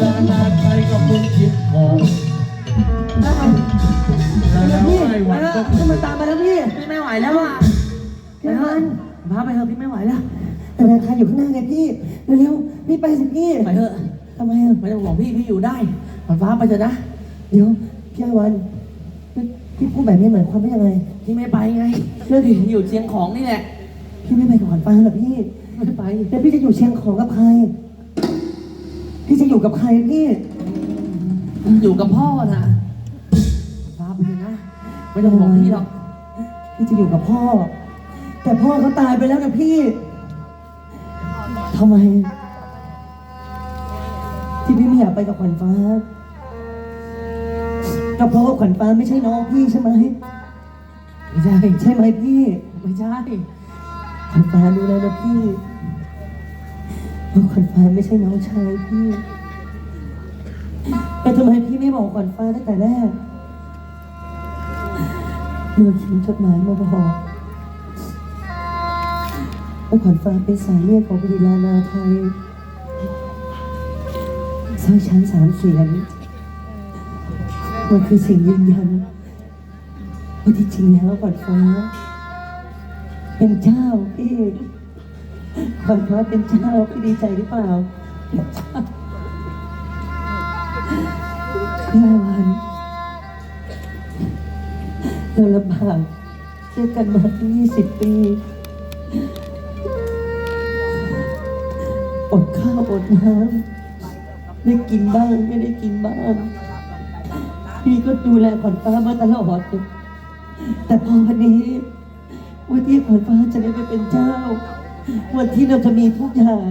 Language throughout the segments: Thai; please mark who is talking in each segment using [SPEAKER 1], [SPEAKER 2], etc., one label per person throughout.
[SPEAKER 1] รานาไทยกับมึงคิดของแล้ว
[SPEAKER 2] พี่
[SPEAKER 1] ไอ้วันก็
[SPEAKER 2] จะมาตามมาแล้วพี่
[SPEAKER 3] พี่ไม่ไหวแล้วอะ
[SPEAKER 2] พี่มัน
[SPEAKER 3] พาไปเถอะพี่ไม่ไหวแล้ว
[SPEAKER 2] แต่ราคาอยู่ข้างหน้าไงพี่เร็วๆพี่ไปสิพี่
[SPEAKER 3] ไปเถอะ
[SPEAKER 2] ทำไมอะ
[SPEAKER 3] ไม่ต้องห่วงพี่พี่อยู่ได้มันฟ้าไปเถอะนะ
[SPEAKER 2] เดี๋ยวพี่อาวันพี่พี่พูดแบบนี้หมายความว่ายังไง
[SPEAKER 3] พี่ไม่ไปไงเรื่องที่อยู่เชียงของนี่แหละ
[SPEAKER 2] พี่ไม่ไปกับขวัญฟ้าเหรอพี่
[SPEAKER 3] ไม่ไป
[SPEAKER 2] แล้วพี่จะอยู่เชียงของกับใครพี่ จะอยู่กับใครพี่
[SPEAKER 3] อยู่กับพ่อนะฟ้าไปเถอะนะ ไม่ต้องห่วงพี่หรอก
[SPEAKER 2] พี่จะอยู่กับพ่อ แต่พ่อเขาตายไปแล้วนะพี่ทำไม ที่พี่ไม่อยากไปกับขวัญฟ้าก็เพราะว่าขวัญฟ้าไม่ใช่น้องพี่ใช่ไหม
[SPEAKER 3] ไม่ใช่
[SPEAKER 2] ใช่ไหมพี่
[SPEAKER 3] ไม่ใช่
[SPEAKER 2] ขวัญฟ้ารู้แล้วนะพี่ว่าขวัญฟ้าไม่ใช่น้องชายพี่ แต่ทำไมพี่ไม่บอกขวัญฟ้าตั้งแต่แรกเมื่อเขียนจดหมายมาบอกว่าขวัญฟ้าเป็นสายเลือดของบริลานาไทยสร้อยชั้นสามเสียนมันคือสิ่งยืนยันว่าที่จริงแล้วขวัญฟ้า เป็นเจ้าพี่ขวัญฟ้าเป็นเจ้าพี่ดีใจหรือเปล่า ไอวันเราลำบากด้วยกันมาตั้งยี่สิบปี อดข้าวอดน้ำได้กินบ้างไม่ได้กินบ้าง พี่ก็ดูแลขวัญฟ้ามาตลอด แต่พอวันนี้วันที่ขวัญฟ้าจะได้ไปเป็นเจ้า วันที่เราจะมีทุกอย่าง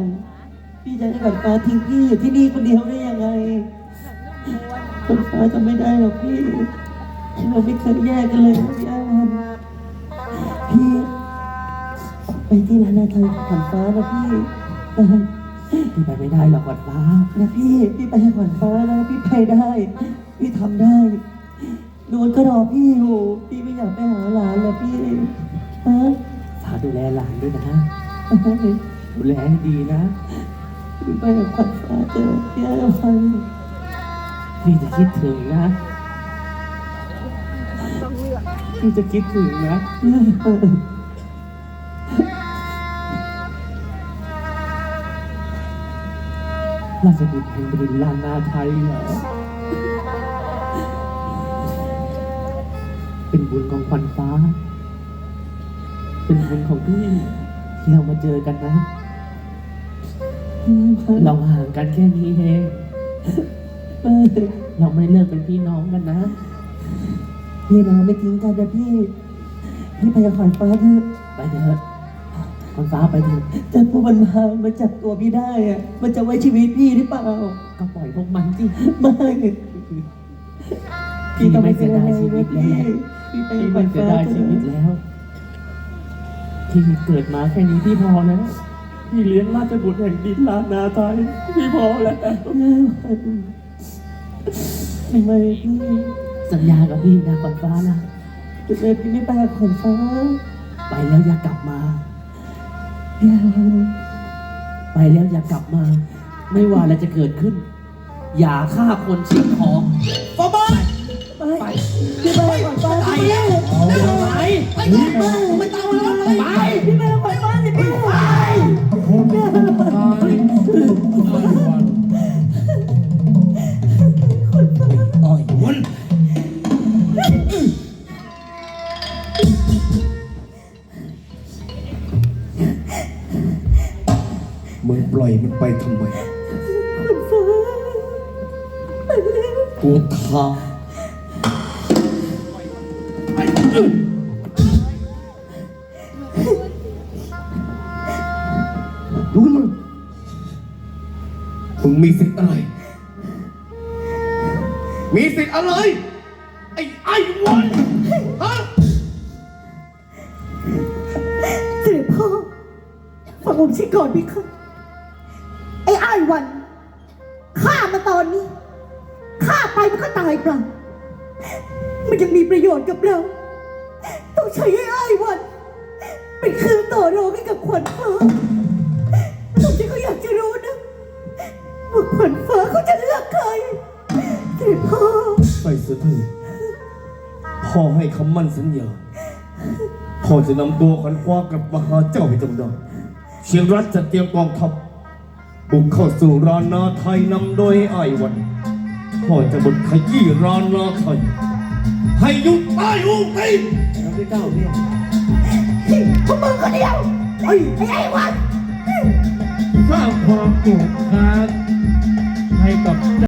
[SPEAKER 2] พี่จะให้ขวัญฟ้าทิ้งพี่อยู่ที่นี่คนเดียวได้ยังไง ขวัญฟ้าจะไม่ได้หรอกพี่ เราไม่เคยแยกกันเลยนะพี่อาวันพี่ ไปที่ร้านอาหารขวัญฟ้านะพี่นะ
[SPEAKER 3] พี่ไปไม่ได้หรอกวัดฟ้า
[SPEAKER 2] นะพี่พี่ไปให้ขวัญฟ้านะพี่ไปได้ พี่ทำได้นวลก็รอพี่อยู่พี่ไม่อยากไปหาหลานเลยพี่ฮะ
[SPEAKER 3] ฝากดูแลหลานด้วยนะดูแลให้ดีนะ
[SPEAKER 2] พี่ไปกับขวัญฟ้าเจอพี่อาวัน
[SPEAKER 3] พี่จะคิดถึงนะพี่จะคิดถึงนะราชบุตรแห่งบริลานาไทยเหรอเป็นบุญของขวัญฟ้า เป็นบุญของพี่ที่เรามาเจอกันนะ เราห่างกันแค่นี้เอง เราไม่เลิกเป็นพี่น้องกันนะ
[SPEAKER 2] พี่น้องไม่ทิ้งกันนะพี่ พี่ไปกับขวัญฟ้าเถอะ
[SPEAKER 3] ไปเถอะขวัญฟ้าไปเถอะ
[SPEAKER 2] แต่พวกมันมามันจับตัวพี่ได้อะมันจะไว้ชีวิตพี่หรือเปล่า
[SPEAKER 3] ก็ปล่อยพวกมันสิ
[SPEAKER 2] ไม่
[SPEAKER 3] พี่ไม่เสียดายชีวิตแล้ว
[SPEAKER 2] พี่ไป
[SPEAKER 3] พี่
[SPEAKER 2] กับข
[SPEAKER 3] ไม่
[SPEAKER 2] วัญ
[SPEAKER 3] เสีย
[SPEAKER 2] ฟ้า
[SPEAKER 3] ดาย
[SPEAKER 2] เถ
[SPEAKER 3] ชีวิต
[SPEAKER 2] อะ
[SPEAKER 3] แล้วพี่เกิดมาแค่นี้พี่พอแล้วพี่เลี้ยงราชบุตรแห่งดินลานนาไทยพี่พอแล้ว
[SPEAKER 2] ทำไมพี่
[SPEAKER 3] สัญญากับพี่นะขวัญฟ้านะ
[SPEAKER 2] ทำไมพี่ไม่ไปกับขวัญฟ้า
[SPEAKER 3] ไปแล้วอย่ากลับมา
[SPEAKER 2] พี่อาวัน
[SPEAKER 3] ไปแล้วอย่ากลับมา ไม่ว่าอะไรจะเกิดขึ้น อย่าฆ่าคนชิงของ
[SPEAKER 1] ป้าบ้า
[SPEAKER 2] ไปพี่ไปกับขวัญฟ้าไป
[SPEAKER 1] เอาเลย
[SPEAKER 3] ไป
[SPEAKER 1] ไปไม่ต้องแล้วเลยไป
[SPEAKER 2] พี่ไป
[SPEAKER 1] มึงปล่อยมันไปทำไมกูท้ารู้มึงมึงมีสิทธิ์อะไร มีสิทธิ์อะไร ไอ้ไอ้วันฮะ
[SPEAKER 4] เสด็จพ่อฟังผมชิก่อนพี่ค่ะ ไอ้วันฆ่ามาตอนนี้ฆ่าไปมันก็ตายเปล่ามันยังมีประโยชน์กับเรา ต้องใช้ไอ้ไอ้วัน เป็นเครื่องต่อรองให้กับขวัญฟ้าผมที่เขาอยากจะรู้นะว่าขวัญฟ้าเขาจะเลือกใครเสด็จพ่อ
[SPEAKER 1] ไปเสียเถิดพ่อให้คำมั่นสัญญาพ่อจะนำตัวขวัญคว้ากลับมาหาเจ้าให้จงได้เชียงรัฐจะเตรียมกองทัพ บุกเข้าสู่รานนาไทยนำโดยไอ้ายวันพ่อจะบุกขยี้รานนาไทยให้หยุดใต้อุ้งตีน
[SPEAKER 3] แล้วพี่เก้าเนี่ย
[SPEAKER 4] พวกมึงคนเดียวไอ้ไอ้ไอ้วัน
[SPEAKER 3] สร้างความโกรธแค้นให้กับ